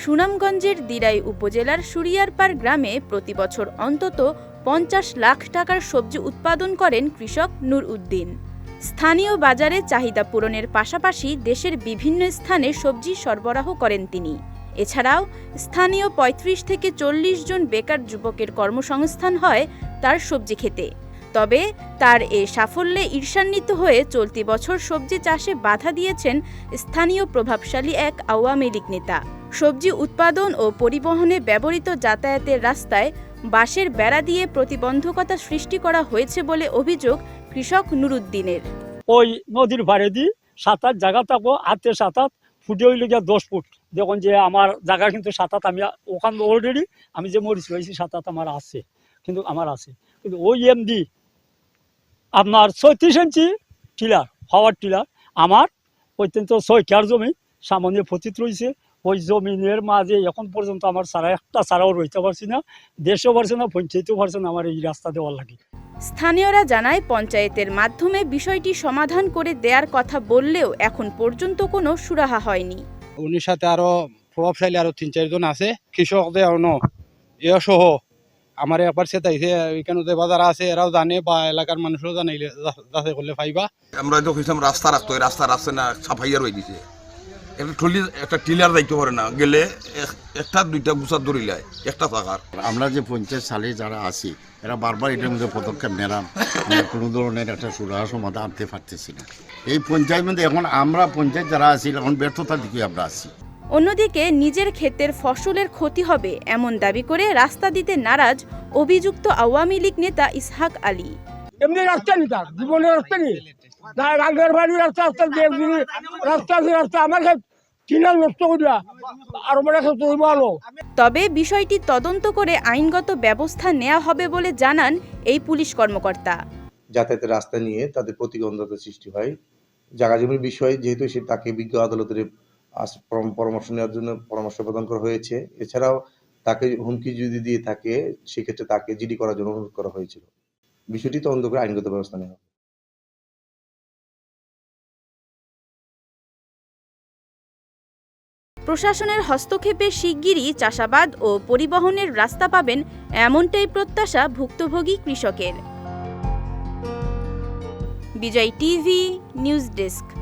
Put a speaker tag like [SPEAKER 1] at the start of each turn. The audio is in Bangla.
[SPEAKER 1] সুনামগঞ্জের দিরাই উপজেলার সুরিয়ারপাড় গ্রামে প্রতি বছর অন্তত পঞ্চাশ লাখ টাকার সবজি উৎপাদন করেন কৃষক নূর উদ্দিন। স্থানীয় বাজারে চাহিদা পূরণের পাশাপাশি দেশের বিভিন্ন স্থানে সবজি সরবরাহ করেন তিনি। এছাড়াও স্থানীয় ৩৫ থেকে চল্লিশ জন বেকার যুবকের কর্মসংস্থান হয় তার সবজি খেতে। তবে তার এ সাফল্যে ঈর্ষান্বিত হয়ে চলতি বছর সবজি চাষে বাধা দিয়েছেন স্থানীয় প্রভাবশালী এক আওয়ামী লীগ নেতা। সবজি উৎপাদন ও পরিবহনে ব্যবহৃত যাতায়াতের রাস্তায় বাঁশের বেড়া দিয়ে প্রতিবন্ধকতা সৃষ্টি করা হয়েছে বলে অভিযোগ কৃষক নুরুদ্দিনের।
[SPEAKER 2] ওই নদীর পাড়ে দি সাত আট জায়গা থাকব হাতে সাত আট ফুটে হইলে গিয়া দশ ফুট। দেখুন যে আমার জায়গা কিন্তু সাত আট আমি ওখান অলরেডি আমি যে মরিচ হয়েছি সাত আট আমার আছে, কিন্তু আমার আছে। কিন্তু ওই এমডি, আপনার ছয়ত্রিশ ইঞ্চি টিলার পাওয়ার টিলার, আমার অত্যন্ত ছয় কেয়ার জমি, সামান্য পতিত রয়েছে ওই জমিনের মাঝে এখন পর্যন্ত আমার সারা একটা ছাড়াও রইতে পারছি না দেশেও পারছে না পঞ্চায়েতেও পারছে না আমার এই রাস্তা দেওয়ার লাগে।
[SPEAKER 1] স্থানীয়রা জানায় পঞ্চায়েতের মাধ্যমে বিষয়টি সমাধান করে দেওয়ার কথা বললেও এখন পর্যন্ত কোনো সুরাহা হয়নি।
[SPEAKER 3] উনির সাথে আরও প্রভাবশালী আরও তিন চারজন আছে কৃষকদের অন্য এ সহ। আমার একবার চেতাইছে এখানে যে বাজার আছে এরাও জানে বা এলাকার মানুষও জানাইলে যাচাই করলে পাইবা।
[SPEAKER 4] আমরা তো রাস্তা রাখতো রাস্তা রাস্তা না সাফাইয়া রয়ে দিছে। একটা টলি একটা টিলার যাইতে পারে না গেলে একটা দুইটা গুছার ধরিলায় একটা থাকার
[SPEAKER 5] আমরা যে পঞ্চায়েত সালে যারা আছি এরা বারবার এটার মধ্যে পদক্ষেপ নেলাম কোনো ধরনের একটা সুরাহা সমাধান আনতে পারতেছি না। এই পঞ্চায়েত মধ্যে এখন আমরা পঞ্চায়েত যারা আছি এখন ব্যর্থতার দিকে আমরা আছি।
[SPEAKER 1] অন্যদিকে নিজের ক্ষেতের ফসলের ক্ষতি হবে এমন দাবি করে রাস্তা দিতে নারাজ অভিযুক্ত আওয়ামী লীগ নেতা ইসহাক আলী।
[SPEAKER 2] এমনি রাস্তা নি তার জীবনের রাস্তা নি রাঙ্গের বাড়ি রাস্তা রাস্তা রাস্তা রাস্তা আমার ক্ষেত টিনাল নষ্ট করিয়া আর মানে আলো।
[SPEAKER 1] তবে বিষয়টি তদন্ত করে আইনগত ব্যবস্থা নেওয়া হবে বলে জানান এই পুলিশ কর্মকর্তা।
[SPEAKER 6] যাতায়াতের রাস্তা নিয়ে তাদের প্রতিবন্ধকতা সৃষ্টি হয়। জায়গা জমির বিষয়ে যেহেতু সে তাকে বিজ্ঞ আদালতের পরামর্শ নেওয়ার জন্য পরামর্শ প্রদান করা হয়েছে এছাড়াও তাকে হুমকি যদি দিয়ে থাকে সেক্ষেত্রে তাকে জিডি করার জন্য অনুরোধ করা হয়েছিল। বিষয়টি তদন্ত করে আইনগত ব্যবস্থা নেওয়া হবে।
[SPEAKER 1] প্রশাসনের হস্তক্ষেপে শিগগিরই চাষাবাদ ও পরিবহনের রাস্তা পাবেন এমনটাই প্রত্যাশা ভুক্তভোগী কৃষকের। Vijay TV, news desk.